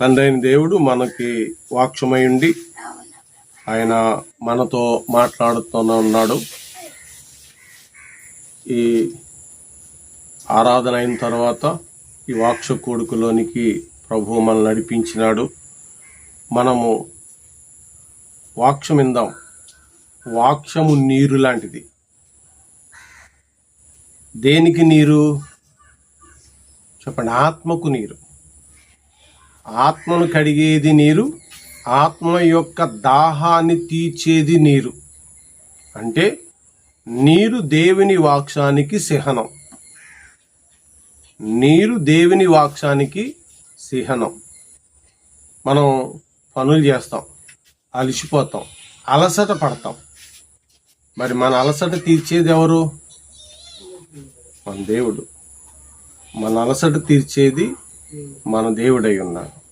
తండ్రైన దేవుడు మనకి వాక్షమై ఉండి ఆయన మనతో మాట్లాడుతూనే ఉన్నాడు. ఈ ఆరాధన అయిన తర్వాత ఈ వాక్ష కోడుకులోనికి ప్రభు మనల్ని నడిపించినాడు. మనము వాక్షమిందాం వాక్షము నీరు లాంటిది. దేనికి నీరు? చెప్పండి ఆత్మకు నీరు. ఆత్మను కడిగేది నీరు ఆత్మ యొక్క దాహాన్ని తీర్చేది నీరు. అంటే నీరు దేవుని వాక్షానికి సిహనం. నీరు దేవుని వాక్షానికి సిహనం. మనం పనులు చేస్తాం అలసిపోతాం అలసట పడతాం. మరి మన అలసట తీర్చేది ఎవరు? మన దేవుడు. మన అలసట తీర్చేది మన దేవుడై ఉన్నాడు.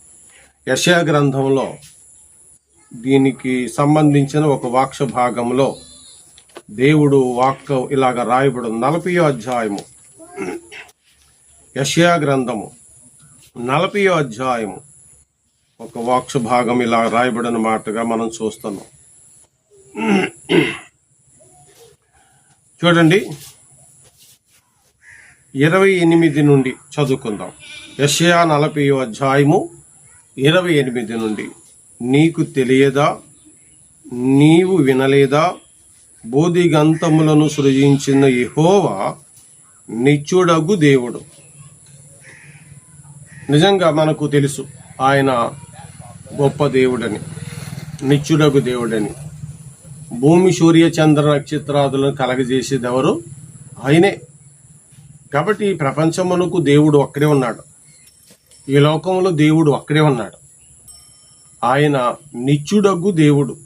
యశా గ్రంథంలో దీనికి సంబంధించిన ఒక వాక్ష భాగంలో దేవుడు వాక్ ఇలాగ రాయబడు నలభై అధ్యాయము. యశయా గ్రంథము. నలభై అధ్యాయము. ఒక వాక్ష భాగం ఇలా రాయబడిన మాటగా మనం చూస్తున్నాం. చూడండి. ఇరవై ఎనిమిది నుండి చదువుకుందాం. యషయా నలభై అధ్యాయము ఇరవై ఎనిమిది నుండి. నీకు తెలియదా? నీవు వినలేదా? బోధిగంతములను సృజించిన యెహోవా నిత్యుడగు దేవుడు. నిజంగా మనకు తెలుసు ఆయన గొప్ప దేవుడని నిత్యుడగు దేవుడని. భూమి సూర్య చంద్ర నక్షత్రాదులను కలగజేసేదెవరు? ఆయనే. కాబట్టి ఈ ప్రపంచమునకు దేవుడు ఒక్కడే ఉన్నాడు. ఈ లోకంలో దేవుడు అక్కడే ఉన్నాడు. ఆయన నిచ్చుడగ్గు దేవుడు.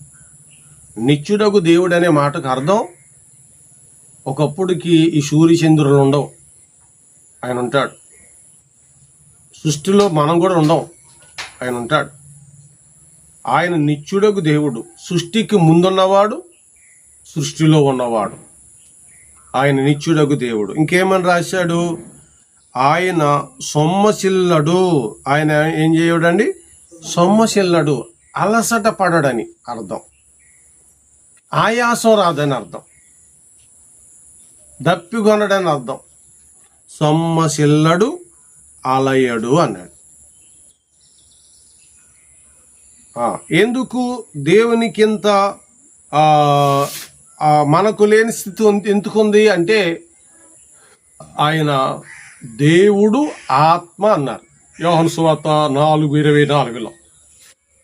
నిత్యుడగు దేవుడు అనే మాటకు అర్థం ఒకప్పుడుకి ఈ సూర్యచంద్రులు ఉండవు. ఆయన ఉంటాడు. సృష్టిలో మనం కూడా ఉండం. ఆయన ఉంటాడు. ఆయన నిత్యుడగు దేవుడు. సృష్టికి ముందున్నవాడు సృష్టిలో ఉన్నవాడు. ఆయన నిత్యుడగు దేవుడు. ఇంకేమని రాశాడు? ఆయన సొమ్మసిల్లడు. ఆయన ఏం చేయడండి? సొమ్మసిల్లడు. అలసట పడడని అర్థం. ఆయాసం రాదని అర్థం. దప్పికొనడని అర్థం. సొమ్మసిల్లడు అలయడు అన్నాడు. ఎందుకు దేవునికి ఇంత మనకు లేని స్థితి ఎందుకుంది అంటే ఆయన దేవుడు ఆత్మ అన్నారు. యోహన్ సువార్త నాలుగు ఇరవై నాలుగులో.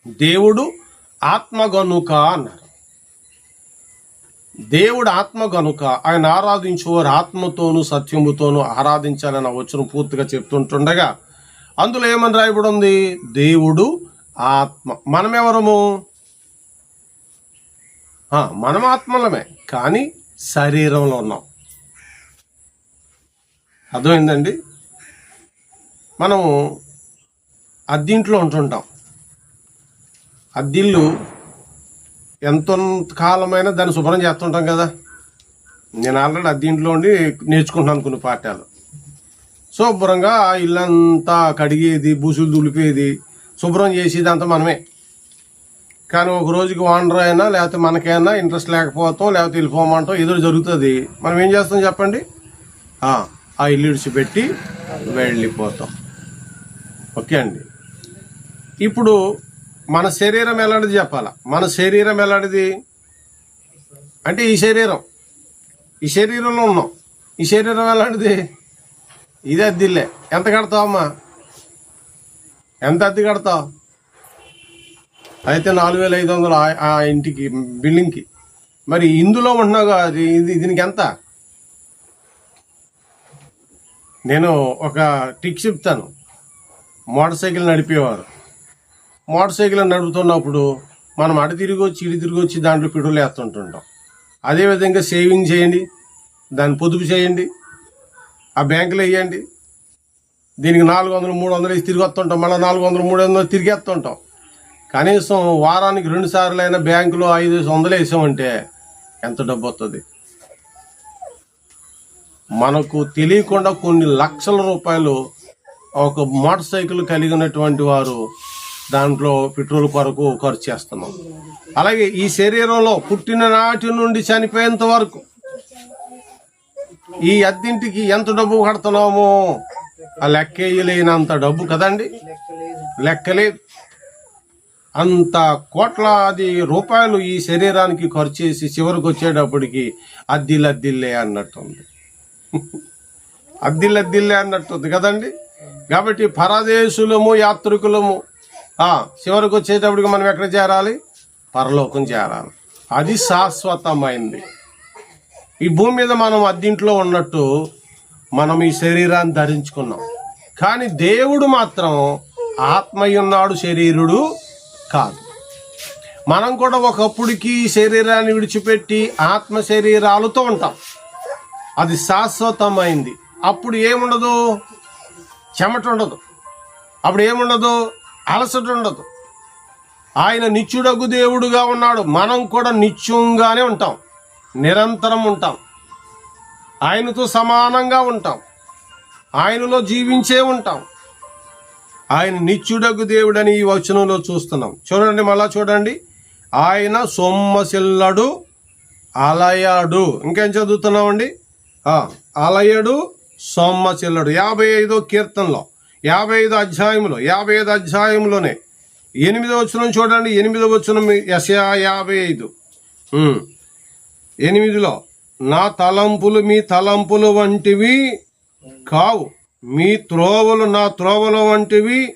దేవుడు ఆత్మ గనుక అన్నారు. దేవుడు ఆత్మ గనుక ఆయన ఆరాధించేవారు ఆత్మతోనూ సత్యముతోనూ ఆరాధించాలని వచ్చిన పూర్తిగా చెప్తుంటుండగా అందులో ఏమని రాయబడి ఉంది దేవుడు ఆత్మ. మనమెవరము? మనం ఆత్మలమే కానీ శరీరంలో ఉన్నాం. అర్థమైందండి? మనము అద్దింట్లో ఉంటుంటాం. అద్దిల్లు ఎంత కాలమైనా దాన్ని శుభ్రం చేస్తుంటాం కదా. నేను ఆల్రెడీ అద్దింట్లో ఉండి నేర్చుకుంటున్నాను కొన్ని పాఠాలు. శుభ్రంగా ఆ ఇల్లంతా కడిగేది బూసులు దులిపేది శుభ్రం చేసేది అంతా మనమే. కానీ ఒక రోజుకి వాండర్ అయినా లేకపోతే మనకైనా ఇంట్రెస్ట్ లేకపోతాం లేకపోతే వెళ్ళిపోమంటాం ఎదురు జరుగుతుంది. మనం ఏం చేస్తాం చెప్పండి? ఆ ఇల్లు విడిచిపెట్టి వెళ్ళిపోతాం. ఓకే అండి? ఇప్పుడు మన శరీరం ఎలాంటిది చెప్పాలా? మన శరీరం ఎలాంటిది? అంటే ఈ శరీరం. ఈ శరీరంలో ఉన్నాం. ఈ శరీరం ఎలాంటిది? ఇది అద్దిల్లే ఎంత కడతావు అమ్మా? ఎంత అద్దె కడతావు? అయితే నాలుగు వేల ఐదు వందలు ఆ- ఆ ఇంటికి బిల్డింగ్కి. మరి ఇందులో ఉంటున్నావు కదా, అది ఇది దీనికి ఎంత? నేను ఒక టిక్ చెప్తాను. మోటార్ సైకిల్ నడిపేవారు. మోటార్ సైకిల్ నడుపుతున్నప్పుడు మనం అటు తిరిగి వచ్చి ఇటు తిరిగి వచ్చి దాంట్లో పెట్రోల్ వేస్తుంటుంటాం. అదేవిధంగా సేవింగ్ చేయండి. దాన్ని పొదుపు చేయండి. ఆ బ్యాంకులో వేయండి. దీనికి నాలుగు వందలు మూడు వందలు వేసి తిరిగి వస్తుంటాం. మళ్ళీ నాలుగు వందలు మూడు వందలు తిరిగి వేస్తుంటాం. కనీసం వారానికి రెండు సార్లు అయినా బ్యాంకులో ఐదు వందలు వేసామంటే ఎంత డబ్బు వస్తుంది మనకు తెలియకుండా కొన్ని లక్షల రూపాయలు ఒక మోటార్ సైకిల్ కలిగినటువంటి వారు దాంట్లో పెట్రోల్ కొరకు ఖర్చు చేస్తున్నాం. అలాగే ఈ శరీరంలో పుట్టిన నాటి నుండి చనిపోయేంత వరకు ఈ అద్దెంటికి ఎంత డబ్బు కడుతున్నామో ఆ లెక్కేయలేనంత డబ్బు కదండి? లెక్కలేదు. అంత కోట్లాది రూపాయలు ఈ శరీరానికి ఖర్చు చేసి చివరికి వచ్చేటప్పటికి అద్దిలద్దిల్లే అన్నట్టుంది. అద్దిలద్దిల్లే అన్నట్టుంది కదండి? కాబట్టి పరదేశులము యాత్రికులము చివరికి వచ్చేటప్పటికి మనం ఎక్కడ చేరాలి? పరలోకం చేరాలి. అది శాశ్వతమైంది. ఈ భూమి మీద మనం అద్దింట్లో ఉన్నట్టు మనం ఈ శరీరాన్ని ధరించుకున్నాం. కానీ దేవుడు మాత్రం ఆత్మయున్నాడు శరీరుడు కాదు. మనం కూడా ఒకప్పుడుకి శరీరాన్ని విడిచిపెట్టి ఆత్మ శరీరాలతో ఉంటాం. అది శాశ్వతమైంది. అప్పుడు ఏముండదు? చెమట ఉండదు. అప్పుడు ఏముండదు? అలసట ఉండదు. ఆయన నిత్యుడగు దేవుడుగా ఉన్నాడు. మనం కూడా నిత్యంగానే ఉంటాం. నిరంతరం ఉంటాం. ఆయనతో సమానంగా ఉంటాం. ఆయనలో జీవించే ఉంటాం. ఆయన నిత్యుడగు దేవుడని ఈ వచనంలో చూస్తున్నాం. చూడండి మళ్ళా చూడండి. ఆయన సొమ్మసిల్లడు అలయాడు. ఇంకేం చదువుతున్నామండి? అలయడు సొమ్మసిల్లడు యాభై ఐదో కీర్తనలో యాభై ఐదు అధ్యాయంలో యాభై ఐదు అధ్యాయంలోనే ఎనిమిదో వచనం చూడండి ఎనిమిదో వచనం యశయా యాభై ఐదు. ఎనిమిదిలో నా తలంపులు మీ తలంపులు వంటివి కావు. మీ త్రోవలు నా త్రోవలు వంటివి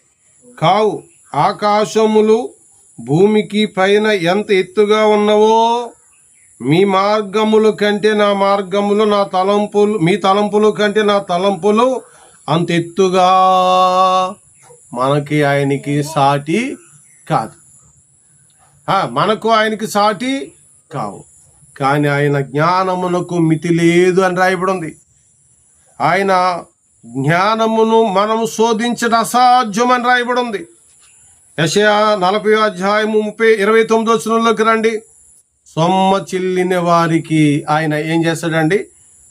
కావు. ఆకాశములు భూమికి పైన ఎంత ఎత్తుగా ఉన్నవో మీ మార్గముల కంటే నా మార్గములు నా తలంపులు మీ తలంపులు కంటే నా తలంపులు అంత ఎత్తుగా మనకి ఆయనకి సాటి కాదు. మనకు ఆయనకి సాటి కావు. కానీ ఆయన జ్ఞానమునకు మితి లేదు అని రాయబడింది. ఆయన జ్ఞానమును మనం శోధించడం అసాధ్యం అని రాయబడి ఉంది యశయా నలభై అధ్యాయము ముప్పై ఇరవై తొమ్మిదో వచనంలోకి రండి. సొమ్మ చిల్లిన వారికి ఆయన ఏం చేస్తాడండి?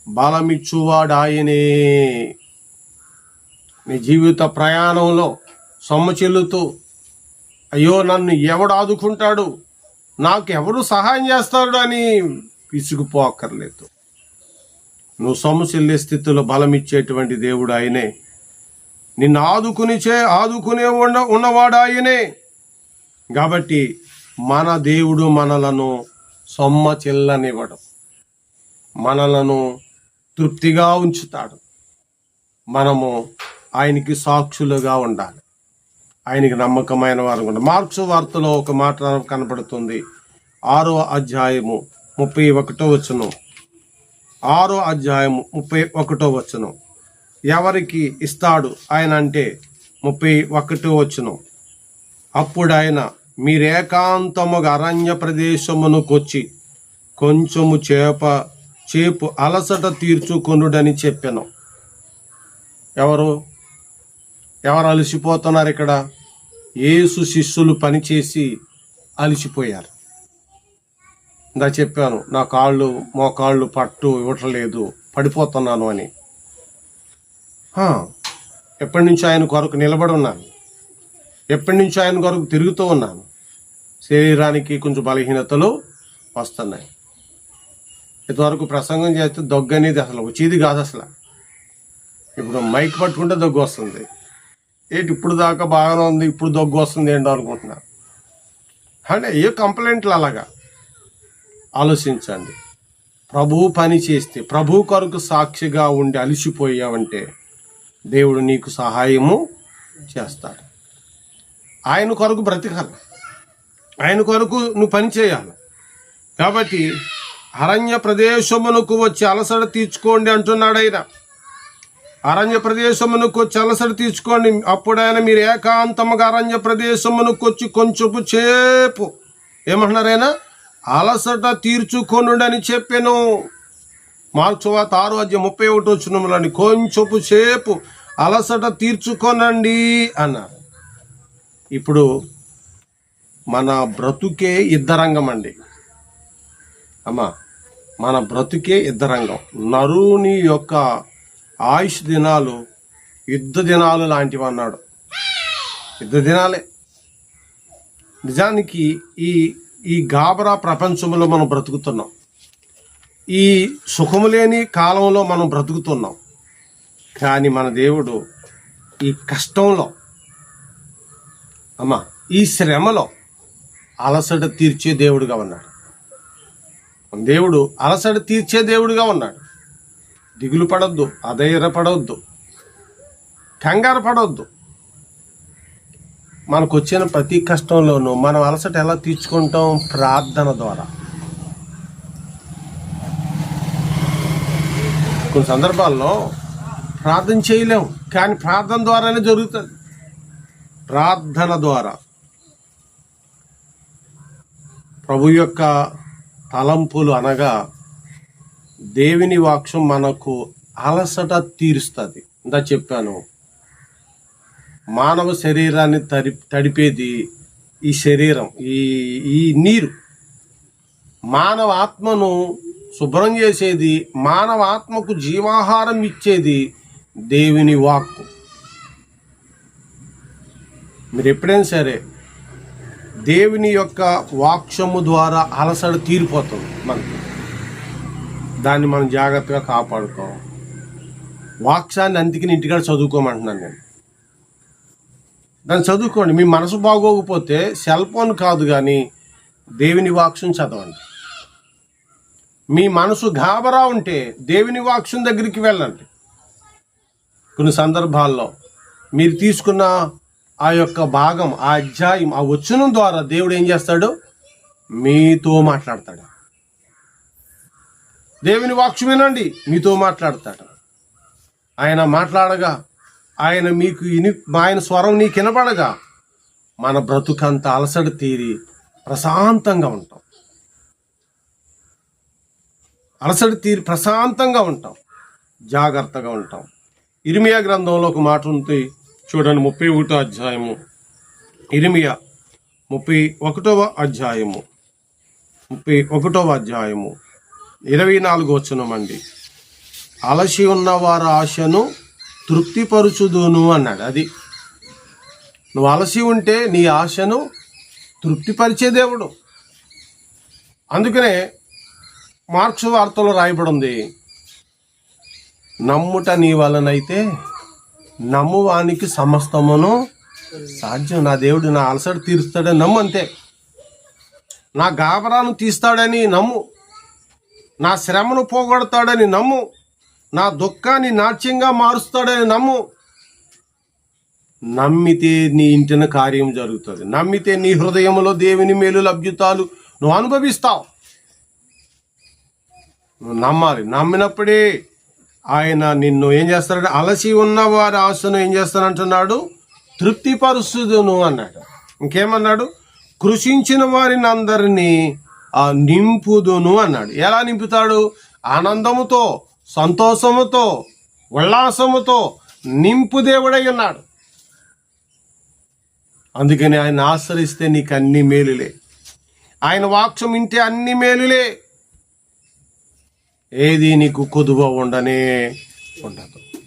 బలమిచ్చువాడు ఆయనే. నీ జీవిత ప్రయాణంలో సొమ్మ చెల్లుతూ అయ్యో నన్ను ఎవడు ఆదుకుంటాడు? నాకు ఎవడు సహాయం చేస్తాడు అని విసుగుపోక్కర్లేదు నువ్వు సొమ్ము చెల్లే స్థితిలో బలం ఇచ్చేటువంటి దేవుడు ఆయనే. నిన్ను ఆదుకునిచే ఆదుకునే ఉన్న ఉన్నవాడు ఆయనే. కాబట్టి మన దేవుడు మనలను సొమ్మ చెల్లనివ్వడం. మనలను తృప్తిగా ఉంచుతాడు. మనము ఆయనకి సాక్షులుగా ఉండాలి. ఆయనకి నమ్మకమైన వారు కూడా మార్క్స్ వార్తలో ఒక మాట కనపడుతుంది. ఆరో అధ్యాయము ముప్పై ఒకటో వచనం. ఆరో అధ్యాయము ముప్పై ఒకటో వచనం. ఎవరికి ఇస్తాడు ఆయన అంటే ముప్పై ఒకటో వచనం. అప్పుడు ఆయన మీరేకాంతముగా అరణ్య ప్రదేశమునకొచ్చి కొంచెము చేప చేపు అలసట తీర్చుకొనుడని చెప్పాను. ఎవరు? ఎవరు అలసిపోతున్నారు ఇక్కడ? ఏసు శిష్యులు పనిచేసి అలసిపోయారు. ఇందా చెప్పాను నా కాళ్ళు మోకాళ్ళు పట్టు ఇవ్వట్లేదు పడిపోతున్నాను అని. ఎప్పటి నుంచి ఆయన కొరకు నిలబడి ఉన్నాను ఎప్పటి నుంచో ఆయన కొరకు తిరుగుతూ ఉన్నాను. శరీరానికి కొంచెం బలహీనతలు వస్తున్నాయి. ఇంతవరకు ప్రసంగం చేస్తే దగ్గు అనేది అసలు వచ్చేది కాదు అసలు. ఇప్పుడు మైక్ పట్టుకుంటే దగ్గు వస్తుంది. ఏంటి ఇప్పుడు దాకా బాగానే ఉంది ఇప్పుడు దగ్గు వస్తుంది ఏంటో అనుకుంటున్నా. అంటే ఏ కంప్లైంట్లు అలాగా? ఆలోచించండి. ప్రభువు పని చేస్తే ప్రభు కొరకు సాక్షిగా ఉండి అలిసిపోయావంటే దేవుడు నీకు సహాయము చేస్తాడు. ఆయన కొరకు బ్రతకాలి. ఆయన కొరకు నువ్వు పని చేయాలి. కాబట్టి అరణ్య ప్రదేశమునకు వచ్చి అలసట తీర్చుకోండి అంటున్నాడు ఆయన. అరణ్య ప్రదేశమునకు వచ్చి అలసట తీర్చుకోండి. అప్పుడైనా మీరు ఏకాంతముగా అరణ్య ప్రదేశమునకు వచ్చి కొంచెపు చేపు. ఏమంటున్నారైనా అలసట తీర్చుకొనుడని చెప్పాను. మార్చువాత ఆరు అధ్య ముప్పై ఒకటి వచ్చినములని కొంచెపు సేపు అలసట తీర్చుకొనండి అన్నారు. ఇప్పుడు మన బ్రతుకే యుద్ధరంగం అండి. అమ్మా మన బ్రతుకే యుద్ధరంగం. నరుని యొక్క ఆయుష్ దినాలు యుద్ధ దినాలు లాంటివి అన్నాడు. యుద్ధ దినాలే. నిజానికి ఈ ఈ గాబరా ప్రపంచంలో మనం బ్రతుకుతున్నాం. ఈ సుఖము లేని కాలంలో మనం బ్రతుకుతున్నాం. కానీ మన దేవుడు ఈ కష్టంలో అమ్మా ఈ శ్రమలో అలసట తీర్చే దేవుడుగా ఉన్నాడు. దేవుడు అలసట తీర్చే దేవుడుగా ఉన్నాడు. దిగులు పడొద్దు అధైర్య పడవద్దు కంగారు పడవద్దు మనకు వచ్చిన ప్రతి కష్టంలోనూ మనం అలసట ఎలా తీర్చుకుంటాం? ప్రార్థన ద్వారా. కొన్ని సందర్భాల్లో ప్రార్థన చేయలేము కానీ ప్రార్థన ద్వారానే జరుగుతుంది. ప్రార్థన ద్వారా. ప్రభు యొక్క తలంపులు అనగా దేవుని వాక్యం మనకు అలసట తీరుస్తుంది. ఇందా చెప్పాను. మానవ శరీరాన్ని తడి తడిపేది ఈ శరీరం ఈ ఈ నీరు. మానవ ఆత్మను శుభ్రం చేసేది మానవ ఆత్మకు జీవాహారం ఇచ్చేది దేవుని వాక్కు. మీరు ఎప్పుడైనా సరే దేవుని యొక్క వాక్షము ద్వారా అలసడ తీరిపోతుంది మనకి. దాన్ని మనం జాగ్రత్తగా కాపాడుకోవాలి వాక్సాన్ని అందుకని ఇంటికాడ చదువుకోమంటున్నాను నేను. దాన్ని చదువుకోండి. మీ మనసు బాగోకపోతే సెల్ ఫోన్ కాదు కానీ దేవుని వాక్యం చదవండి. మీ మనసు గాబరా ఉంటే దేవుని వాక్యం దగ్గరికి వెళ్ళండి. కొన్ని సందర్భాల్లో మీరు తీసుకున్న ఆ యొక్క భాగం ఆ అధ్యాయం ఆ వచనం ద్వారా దేవుడు ఏం చేస్తాడు? మీతో మాట్లాడతాడు. దేవుని వాక్యం వినండి. మీతో మాట్లాడతాడు. ఆయన మాట్లాడగా ఆయన మీకు ఇని ఆయన స్వరం నీకు వినపడగా మన బ్రతుకంత అలసట తీరి ప్రశాంతంగా ఉంటాం. అలసట తీరి ప్రశాంతంగా ఉంటాం. జాగ్రత్తగా ఉంటాం. ఇరిమియా గ్రంథంలో ఒక మాట ఉంటే చూడండి ముప్పై ఒకటో అధ్యాయము. ఇరిమియా ముప్పై ఒకటవ అధ్యాయము. ముప్పై ఒకటవ అధ్యాయము. ఇరవై నాలుగు వచనమండి అలసి ఉన్న వారి ఆశను తృప్తిపరుచుదును అన్నాడు. అది నువ్వు అలసి ఉంటే నీ ఆశను తృప్తిపరిచే దేవుడు. అందుకనే మార్క్స్ వార్తలో రాయబడి ఉంది. నమ్ముట నీ వలనైతే నమ్మువానికి సమస్తమును సాధ్యం. నా దేవుడు నా అలసట తీరుస్తాడని నమ్ము అంతే. నా గాబరాను తీస్తాడని నమ్ము. నా శ్రమను పోగొడతాడని నమ్ము. నా దుఃఖాన్ని నాట్యంగా మారుస్తాడని నమ్ము. నమ్మితే నీ ఇంటిన కార్యం జరుగుతుంది. నమ్మితే నీ హృదయంలో దేవుని మేలు లభ్యుతాలు నువ్వు అనుభవిస్తావు. నువ్వు నమ్మాలి. నమ్మినప్పుడే ఆయన నిన్ను ఏం చేస్తాడంటే అలసి ఉన్న వారి ఆశను ఏం చేస్తానంటున్నాడు తృప్తిపరుస్తుదును అన్నాడు. ఇంకేమన్నాడు? కృషించిన వారిని అందరినీ ఆ నింపుదును అన్నాడు. ఎలా నింపుతాడు? ఆనందముతో సంతోషముతో ఉల్లాసముతో నింపు దేవుడై ఉన్నాడు. అందుకని ఆయన ఆశ్రయిస్తే నీకు అన్ని మేలులే. ఆయన వాక్యం ఇంటే అన్ని మేలులే. ఏది నీకు కుదువ ఉండనే ఉండదు.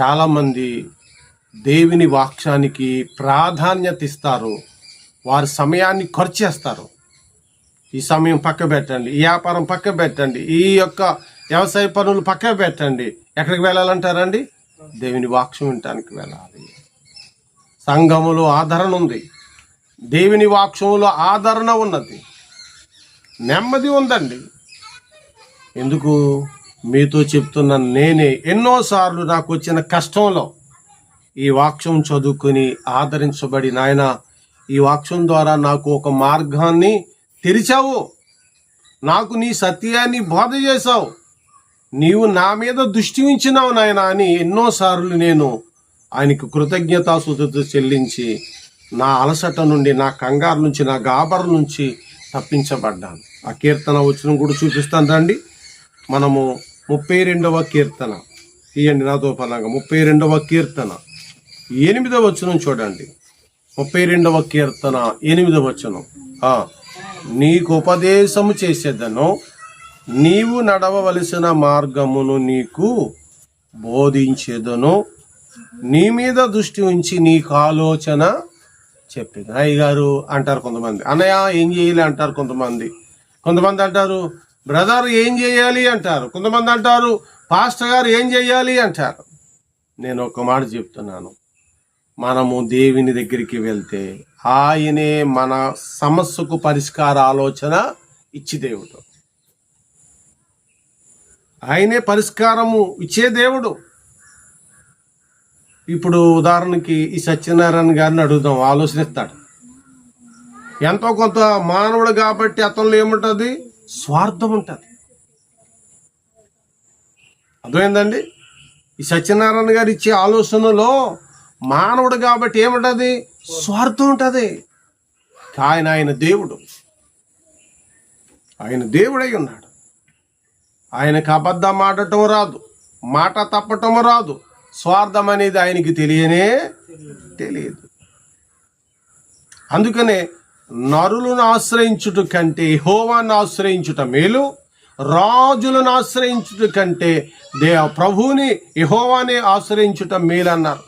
చాలామంది దేవుని వాక్యానికి ప్రాధాన్యత ఇస్తారు. వారి సమయాన్ని ఖర్చు చేస్తారు. ఈ సమయం పక్క పెట్టండి ఈ వ్యాపారం పక్క పెట్టండి ఈ యొక్క వ్యవసాయ పనులు పక్క పెట్టండి. ఎక్కడికి వెళ్ళాలంటారండి? దేవుని వాక్యం వినటానికి వెళ్ళాలి. సంఘములో ఆదరణ ఉంది. దేవుని వాక్యములో ఆదరణ ఉన్నది. నెమ్మది ఉందండి. ఎందుకు? మీతో చెప్తున్న నేనే ఎన్నోసార్లు నాకు వచ్చిన కష్టంలో ఈ వాక్యం చదువుకుని ఆదరించబడి నాయన ఈ వాక్యం ద్వారా నాకు ఒక మార్గాన్ని తెరిచావు. నాకు నీ సత్యాన్ని బోధ చేశావు. నీవు నా మీద దృష్టి ఉంచినావు నాయన అని ఎన్నోసార్లు నేను ఆయనకు కృతజ్ఞతాసుతుతో చెల్లించి నా అలసట నుండి నా కంగారు నుంచి నా గాబర్ నుంచి తప్పించబడ్డాను. ఆ కీర్తన వచ్చిన కూడా చూపిస్తాను రండి మనము ముప్పై రెండవ కీర్తన. తీయండి నాతో పరంగా ముప్పై రెండవ కీర్తన. ఎనిమిదవ వచనం చూడండి. ముప్పై రెండవ కీర్తన ఎనిమిదవ వచనం. నీకు ఉపదేశము చేసేదను నీవు నడవవలసిన మార్గమును నీకు బోధించేదను నీ మీద దృష్టి ఉంచి నీకు ఆలోచన చెప్పింది అయ్య గారు అంటారు కొంతమంది. అన్నయ్య ఏం చేయాలి అంటారు కొంతమంది. కొంతమంది అంటారు బ్రదర్ ఏం చేయాలి అంటారు. కొంతమంది అంటారు పాస్టర్ గారు ఏం చేయాలి అంటారు. నేను ఒక మాట చెప్తున్నాను. మనము దేవుని దగ్గరికి వెళ్తే ఆయనే మన సమస్యకు పరిష్కార ఆలోచన ఇచ్చి దేవుడు. ఆయనే పరిష్కారము ఇచ్చే దేవుడు. ఇప్పుడు ఉదాహరణకి ఈ సత్యనారాయణ గారిని అడుగుదాం ఆలోచనిస్తాడు ఎంతో కొంత మానవుడు కాబట్టి అతనిలో ఏముంటుంది? స్వార్థం ఉంటుంది. అర్థమైందండి? ఈ సత్యనారాయణ గారు ఇచ్చే ఆలోచనలో మానవుడు కాబట్టి ఏముంటుంది? స్వార్థం ఉంటుంది. ఆయన ఆయన దేవుడు. ఆయన దేవుడై ఉన్నాడు. ఆయనకు అబద్ధం మాటటం రాదు. మాట తప్పటం రాదు. స్వార్థం అనేది ఆయనకి తెలియనే తెలియదు. అందుకనే నరులను ఆశ్రయించుట కంటే హోవాను ఆశ్రయించుట మేలు. రాజులను ఆశ్రయించుట కంటే దే ప్రభువుని యహోవాని ఆశ్రయించుట మేలు అన్నారు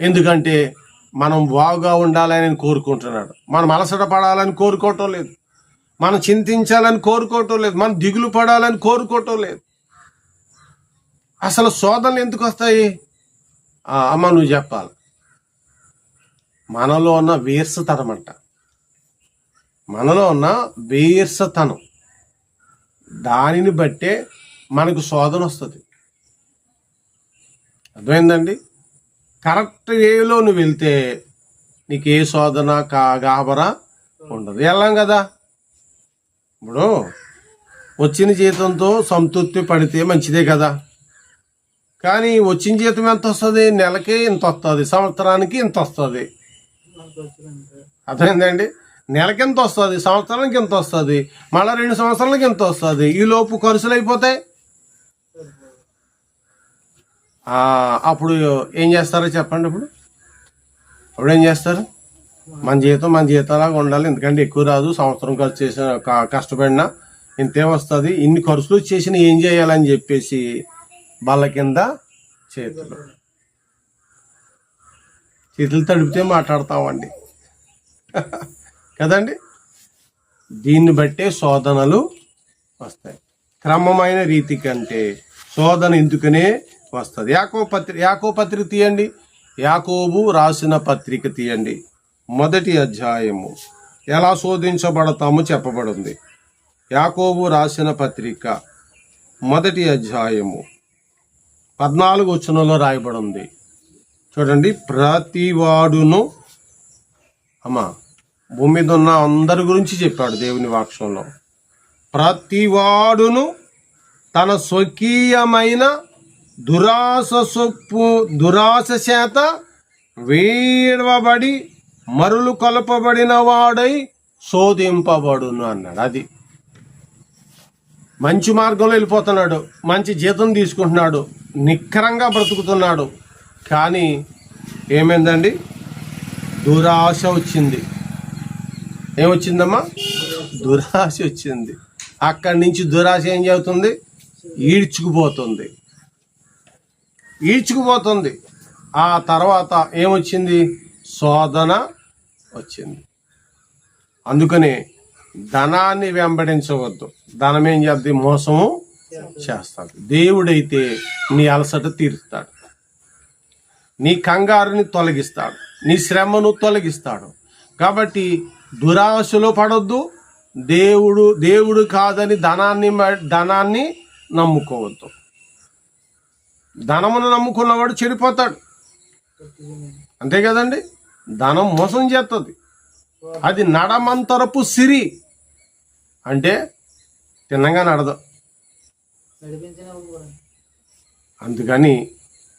ఎందుకంటే మనం బాగా ఉండాలని కోరుకుంటున్నాడు. మనం అలసట పడాలని కోరుకోవటం లేదు. మనం చింతించాలని కోరుకోవటం లేదు. మనం దిగులు పడాలని కోరుకోవటం లేదు. అసలు శోధనలు ఎందుకు వస్తాయి? అమ్మ నువ్వు చెప్పాలి. మనలో ఉన్న వీర్సతనం అంట. మనలో ఉన్న వీర్సతనం. దానిని బట్టే మనకు శోధన వస్తుంది. అర్థమైందండి? కరెక్ట్ వేలో నువ్వు వెళ్తే నీకు ఏ శోధన కా గాబరా ఉండదు. వెళ్ళాం కదా. ఇప్పుడు వచ్చిన జీతంతో సంతృప్తి పడితే మంచిదే కదా. కానీ వచ్చిన జీతం ఎంత వస్తుంది? నెలకి ఇంత వస్తుంది. సంవత్సరానికి ఇంత వస్తుంది. అర్థమైందండి? నెలకి ఎంత వస్తుంది సంవత్సరానికి ఎంత వస్తుంది మళ్ళీ రెండు సంవత్సరాలకి ఎంత వస్తుంది. ఈ లోపు ఖర్చులు అయిపోతాయి. అప్పుడు ఏం చేస్తారో చెప్పండి ఇప్పుడు? అప్పుడు ఏం చేస్తారు? మన జీతం మన జీతంలాగా ఉండాలి. ఎందుకంటే ఎక్కువ రాదు సంవత్సరం ఖర్చు చేసిన కష్టపడినా ఇంతే వస్తుంది. ఇన్ని ఖర్చులు చేసిన ఏం చేయాలని చెప్పేసి బల్ల కింద చేతులు. చేతులు తడిపితే మాట్లాడతామండి. కదండి? దీన్ని బట్టే శోధనలు వస్తాయి. క్రమమైన రీతి కంటే శోధన ఎందుకనే వస్తుంది. యాకో పత్రి యాకో పత్రిక తీయండి. యాకోబు రాసిన పత్రిక తీయండి. మొదటి అధ్యాయము. ఎలా శోధించబడతామో చెప్పబడింది. యాకోబు రాసిన పత్రిక మొదటి అధ్యాయము. పద్నాలుగు వచనంలో రాయబడి ఉంది చూడండి ప్రతివాడును అమ్మా భూమి మీద ఉన్న అందరి గురించి చెప్పాడు దేవుని వాక్షంలో ప్రతివాడును తన స్వకీయమైన దురాశ సొప్పు దురాశ చేత వేడవబడి మరులు కలపబడిన వాడై శోధింపబడును అన్నాడు. అది మంచి మార్గంలో వెళ్ళిపోతున్నాడు మంచి జీతం తీసుకుంటున్నాడు నిక్కరంగా బ్రతుకుతున్నాడు. కానీ ఏమైందండి? దురాశ వచ్చింది. ఏమొచ్చిందమ్మా? దురాశ వచ్చింది. అక్కడి నుంచి దురాశ ఏం చెబుతుంది ఈడ్చుకుపోతుంది. ఈడ్చుకుపోతుంది. ఆ తర్వాత ఏమొచ్చింది? శోధన వచ్చింది. అందుకనే ధనాన్ని వెంబడించవద్దు. ధనం ఏం చేద్ది? మోసము చేస్తాడు. దేవుడైతే నీ అలసట తీరుస్తాడు. నీ కంగారుని తొలగిస్తాడు నీ శ్రమను తొలగిస్తాడు. కాబట్టి దురాశలో పడొద్దు దేవుడు దేవుడు కాదని ధనాన్ని ధనాన్ని నమ్ముకోవద్దు. ధనమును నమ్ముకున్నవాడు చెడిపోతాడు. అంతే కదండి? ధనం మోసం చేస్తుంది అది నడమంతరపు సిరి. అంటే తిన్నగా నడదు. అందుకని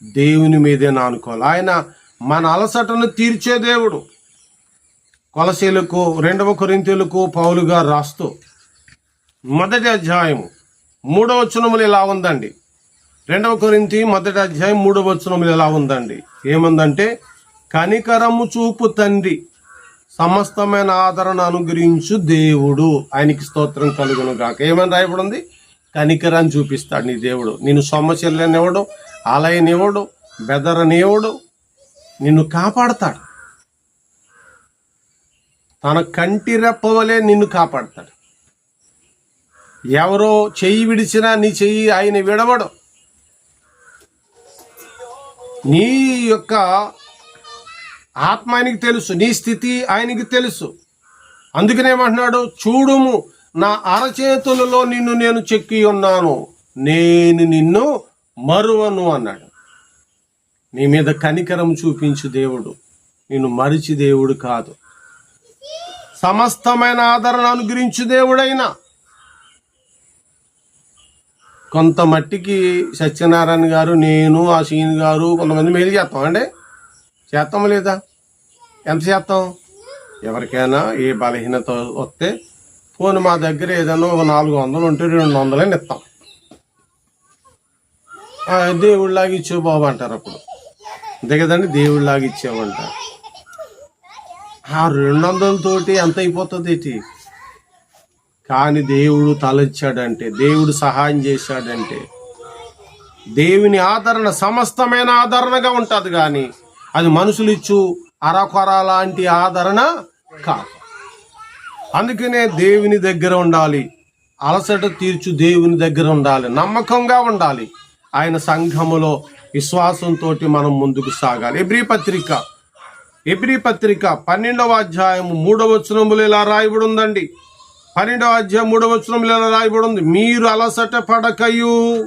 దేవుని మీదే నానుకోవాలి ఆయన మన అలసటను తీర్చే దేవుడు. కొలసీలకు రెండవ కొరింతలకు పౌలుగా రాస్తూ మొదటి అధ్యాయము మూడవ వచనములు ఇలా ఉందండి. రెండవ కొరింతి మొదటి అధ్యాయం మూడవ వచనములు ఇలా ఉందండి. ఏముందంటే కనికరము చూపు తండ్రి సమస్తమైన ఆదరణ అనుగ్రహించు దేవుడు. ఆయనకి స్తోత్రం కలుగును గాక. ఏమని రాయబడింది? కనికరాన్ని చూపిస్తాడు నీ దేవుడు. నేను సొమ్మ చెల్లెనివ్వడు ఆలయనివ్వడు బెదరనివుడు నిన్ను కాపాడతాడు. తన కంటి రెప్పవలే నిన్ను కాపాడతాడు. ఎవరో చెయ్యి విడిచినా నీ చెయ్యి ఆయన విడవడు. నీ యొక్క ఆత్మ ఆయనకి తెలుసు నీ స్థితి ఆయనకి తెలుసు. అందుకనేమంటున్నాడు చూడుము నా అరచేతులలో నిన్ను నేను చెక్కి ఉన్నాను. నేను నిన్ను మరువను అన్నాడు. నీ మీద కనికరం చూపించు దేవుడు. నేను మరిచి దేవుడు కాదు. సమస్తమైన ఆదరణ అనుగ్రహించు దేవుడైనా. కొంత మట్టికి సత్యనారాయణ గారు నేను ఆ గారు కొంతమంది మేలు చేస్తాం అండి. చేస్తాం లేదా? ఎంత చేస్తాం? ఎవరికైనా ఏ బలహీనత వస్తే ఫోన్ మా దగ్గర ఏదైనా ఒక నాలుగు వందలు ఉంటే రెండు వందలని ఇస్తాం. దేవుడిలాగా ఇచ్చే బాబు అంటారు అప్పుడు. అంతే కదండి దేవుడిలాగా ఇచ్చేవంటారు ఆ రెండు వందలతోటి ఎంత అయిపోతుంది ఏంటి? కానీ దేవుడు తలొచ్చాడంటే దేవుడు సహాయం చేశాడంటే దేవుని ఆదరణ సమస్తమైన ఆదరణగా ఉంటుంది కానీ అది మనుషులు ఇచ్చు అరకొర లాంటి ఆదరణ కాదు. అందుకనే దేవుని దగ్గర ఉండాలి. అలసట తీర్చు దేవుని దగ్గర ఉండాలి. నమ్మకంగా ఉండాలి. ఆయన సంఘములో విశ్వాసంతో మనం ముందుకు సాగాలి. ఎబ్రి పత్రిక ఎబ్రి పత్రిక పన్నెండవ అధ్యాయము మూడవ వచనములు ఇలా రాయబడి ఉందండి పన్నెండవ అధ్యాయం మూడవ వచనములు ఇలా రాయబడి ఉంది మీరు అలసట పడకయు.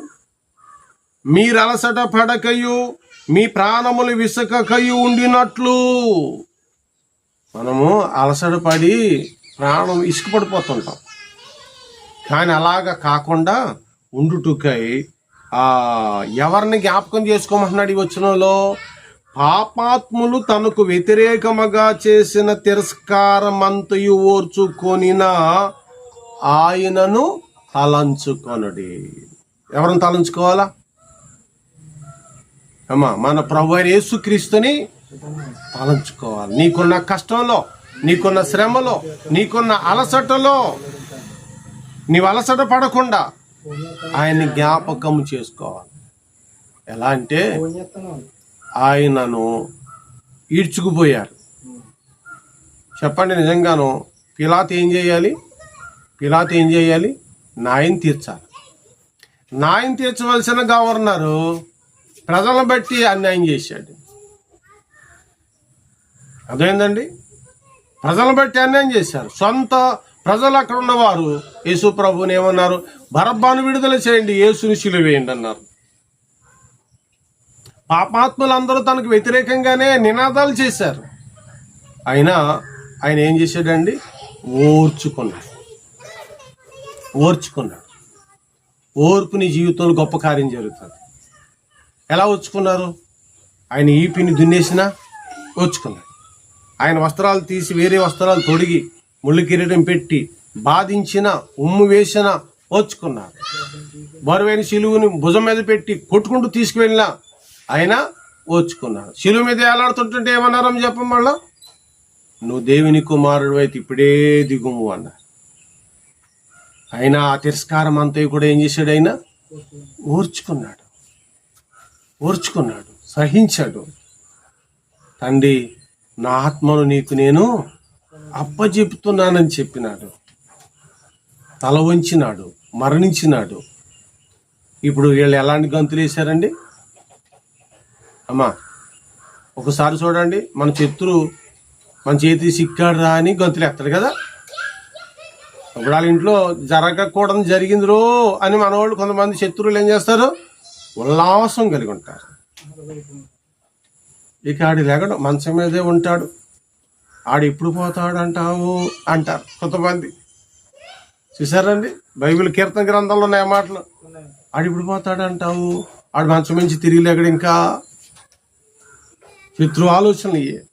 మీరు అలసట పడకయు. మీ ప్రాణములు విసకకయు ఉండినట్లు. మనము అలసట పడి ప్రాణం ఇసుకపడిపోతుంటాం కానీ అలాగా కాకుండా ఉండుటకై ఎవరిని జ్ఞాపకం చేసుకోమంటున్నాడు ఈ వచనంలో? పాపాత్ములు తనకు వ్యతిరేకముగా చేసిన తిరస్కారమంతయు ఓర్చుకొనిన ఆయనను తలంచుకొనడి. ఎవరిని తలంచుకోవాలా? అమ్మా మన ప్రభు యేసుక్రీస్తుని తలంచుకోవాలి. నీకున్న కష్టంలో నీకున్న శ్రమలో నీకున్న అలసటలో నీవు అలసట పడకుండా ఆయన్ని జ్ఞాపకం చేసుకోవాలి. ఎలా అంటే ఆయనను ఈడ్చుకుపోయారు చెప్పండి నిజంగాను పిలాత్ ఏం చేయాలి? పిలాత్ ఏం చేయాలి? నాయన తీర్చాలి. నాయన తీర్చవలసిన గవర్నరు ప్రజలను బట్టి అన్యాయం చేశాడు. అదేందండి? ప్రజలను బట్టి అన్యాయం చేశారు. సొంత ప్రజలు అక్కడ ఉన్నవారు యేసు ప్రభుని ఏమన్నారు? బరబ్బాను విడుదల చేయండి యేసుని సిలువేయండి అన్నారు. పాపాత్ములందరూ తనకు వ్యతిరేకంగానే నినాదాలు చేశారు. అయినా ఆయన ఏం చేశాడండి? ఓర్చుకున్నాడు. ఓర్చుకున్నాడు. ఓర్పుని జీవితంలో గొప్ప కార్యం జరుగుతుంది. ఎలా ఓర్చుకున్నారు? ఆయన ఈపిని దున్నేసినా ఓర్చుకున్నాడు. ఆయన వస్త్రాలు తీసి వేరే వస్త్రాలు తొడిగి ముళ్ళు కిరీటం పెట్టి బాధించిన ఉమ్ము వేసిన ఓర్చుకున్నారు బరువైన శిలువుని భుజం మీద పెట్టి కొట్టుకుంటూ తీసుకువెళ్ళినా ఆయన ఓచుకున్నాడు శిలువు మీద ఏలాడుతుంటుంటే ఏమన్నారని చెప్పం మళ్ళా? నువ్వు దేవుని కుమారుడు అయితే ఇప్పుడే దిగుము అన్నారు. అయినా ఆ తిరస్కారం అంతా కూడా ఏం చేశాడు ఆయన? ఓర్చుకున్నాడు ఓర్చుకున్నాడు సహించాడు. తండ్రి నా ఆత్మను నీకు నేను అప్పచెప్తున్నానని చెప్పినాడు. తల వంచినాడు మరణించినాడు. ఇప్పుడు వీళ్ళు ఎలాంటి గంతులు వేశారండి? అమ్మా ఒకసారి చూడండి మన శత్రు మన చేతి సిక్కాడు రా అని గంతులు ఎత్తాడు కదా? ఇప్పుడు వాళ్ళ ఇంట్లో జరగకూడదు జరిగింది రో అని మనవాళ్ళు కొంతమంది శత్రువులు ఏం చేస్తారు? ఉల్లాసం కలిగి ఉంటారు. ఇక ఆడి లేకుండా మంచం మీదే ఉంటాడు. ఆడు ఎప్పుడు పోతాడు అంటావు అంటారు కొంతమంది. చూసారండి బైబిల్ కీర్తన గ్రంథంలో ఉన్నాయి మాటలు. ఆడు ఇప్పుడు పోతాడు అంటావు ఆడు మంచం మంచి తిరిగిలేగడు ఇంకా. శత్రు ఆలోచనలు ఇయ్యే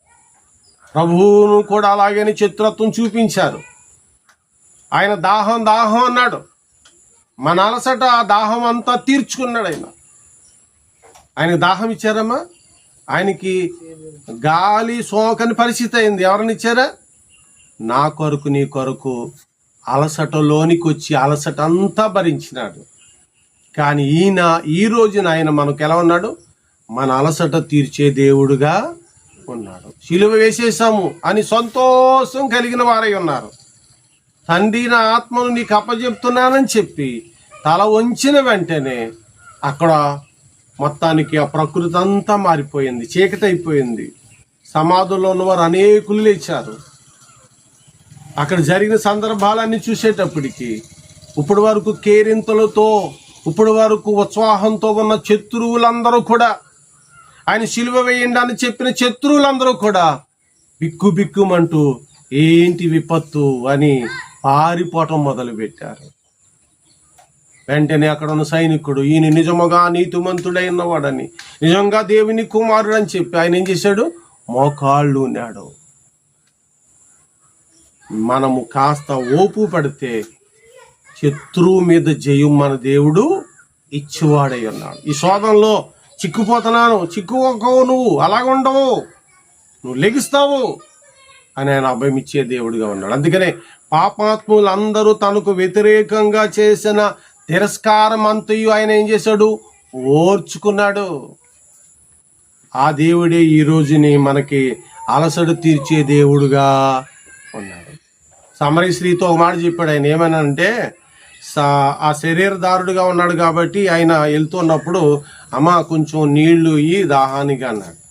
ప్రభువును కూడా అలాగని చిత్రత్వం చూపించారు. ఆయన దాహం దాహం అన్నాడు. మన అలసట ఆ దాహం అంతా తీర్చుకున్నాడు ఆయన. ఆయనకు దాహం ఇచ్చారమ్మా? ఆయనకి గాలి సోకని పరిస్థితి అయింది. ఎవరిని ఇచ్చారా? నా కొరకు నీ కొరకు అలసటలోనికి వచ్చి అలసట అంతా భరించినాడు. కానీ ఈయన ఈ రోజున ఆయన మనకు ఎలా ఉన్నాడు? మన అలసట తీర్చే దేవుడుగా ఉన్నాడు. శిలువ వేసేసాము అని సంతోషం కలిగిన వారై ఉన్నారు. తండ్రి నా ఆత్మను నీకు అప్పచెప్తున్నానని చెప్పి తల వంచిన వెంటనే అక్కడ మొత్తానికి ఆ ప్రకృతి అంతా మారిపోయింది చీకటి అయిపోయింది సమాధుల్లో ఉన్నవారు అనేకులు లేచారు. అక్కడ జరిగిన సందర్భాలన్నీ చూసేటప్పటికి ఇప్పటి వరకు కేరింతలతో ఇప్పుడు వరకు ఉత్సాహంతో ఉన్న శత్రువులందరూ కూడా ఆయన సిలువ వేయండి అని చెప్పిన శత్రువులందరూ కూడా బిక్కు బిక్కుమంటూ ఏంటి విపత్తు? అని పారిపోవటం మొదలుపెట్టారు. వెంటనే అక్కడ ఉన్న సైనికుడు ఈయన నిజముగా నీతిమంతుడైన వాడని నిజంగా దేవుని కుమారుడు అని చెప్పి ఆయన ఏం చేశాడు? మోకాళ్ళు ఉన్నాడు మనము కాస్త ఓపు పడితే శత్రువు మీద జయం మన దేవుడు ఇచ్చివాడై ఉన్నాడు. ఈ శోధనలో చిక్కుపోతున్నాను చిక్కుకోవు నువ్వు అలాగుండవు నువ్వు లెగిస్తావు అని ఆయన అభయమిచ్చే దేవుడిగా ఉన్నాడు. అందుకనే పాపాత్ములందరూ తనకు వ్యతిరేకంగా చేసిన తిరస్కారం అంతయు ఆయన ఏం చేశాడు? ఓర్చుకున్నాడు. ఆ దేవుడే ఈ రోజుని మనకి అలసడు తీర్చే దేవుడుగా ఉన్నాడు. సమరి స్త్రీతో ఒక మాట చెప్పాడు ఆయన. ఏమనంటే అంటే సా- ఆ శరీరదారుడుగా ఉన్నాడు కాబట్టి ఆయన వెళ్తున్నప్పుడు అమ్మ కొంచెం నీళ్ళు ఇయ్యి దాహానికి అన్నాడు.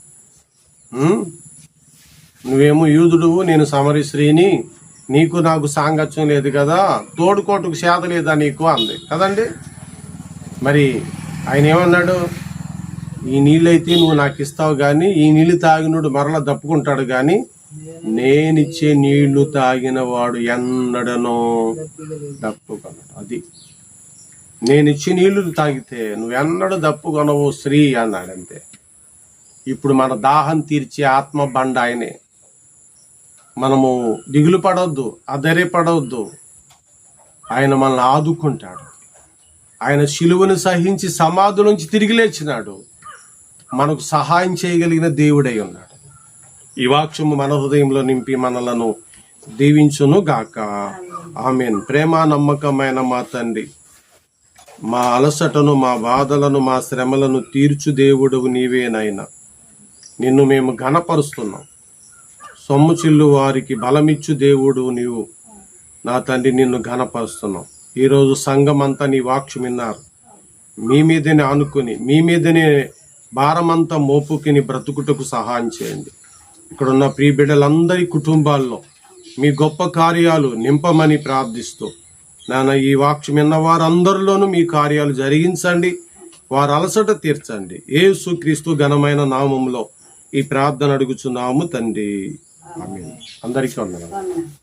నువ్వేమో యూదుడువు నేను సమరి స్త్రీని నీకు నాకు సాంగత్యం లేదు కదా తోడుకోటుకు సేద లేదా నీకు అంది. కదండి? మరి ఆయన ఏమన్నాడు? ఈ నీళ్ళైతే నువ్వు నాకు ఇస్తావు కానీ ఈ నీళ్ళు తాగినోడు మరలా దప్పుకుంటాడు కానీ నేనిచ్చే నీళ్ళు తాగిన వాడు ఎన్నడనో దప్పుకొనడు. అది. నేనిచ్చే నీళ్ళు తాగితే నువ్వు ఎన్నడూ దప్పుకొనవు శ్రీ అన్నాడంతే. ఇప్పుడు మన దాహం తీర్చే ఆత్మ బండ ఆయనే. మనము దిగులు పడవద్దు అదరే పడవద్దు ఆయన మనల్ని ఆదుకుంటాడు. ఆయన శిలువను సహించి సమాధి నుంచి తిరిగి లేచినాడు. మనకు సహాయం చేయగలిగిన దేవుడై ఉన్నాడు. ఈ వాక్యము మన హృదయంలో నింపి మనలను దీవించును గాక. ఆమెన్. ప్రేమ నమ్మకమైన మా తండ్రి మా అలసటను మా బాధలను మా శ్రమలను తీర్చు దేవుడు నీవేనైనా. నిన్ను మేము ఘనపరుస్తున్నాం. సొమ్ము చిల్లు వారికి బలమిచ్చు దేవుడు నీవు. నా తండ్రి నిన్ను ఘనపరుస్తున్నావు ఈరోజు సంఘం అంతా నీ వాక్షు విన్నారు. మీ మీదనే ఆనుకుని మీ మీదనే భారమంతా మోపుకిని బ్రతుకుటకు సహాయం చేయండి. ఇక్కడ ఉన్న ప్రియ బిడ్డలందరి కుటుంబాల్లో మీ గొప్ప కార్యాలు నింపమని ప్రార్థిస్తూ నాన్న ఈ వాక్యం విన్న వారందరిలోనూ మీ కార్యాలు జరిగించండి. వారు అలసట తీర్చండి. ఏసు క్రీస్తు ఘనమైన నామంలో ఈ ప్రార్థన అడుగుచున్నాము తండ్రి. అందరికీ వందనాలు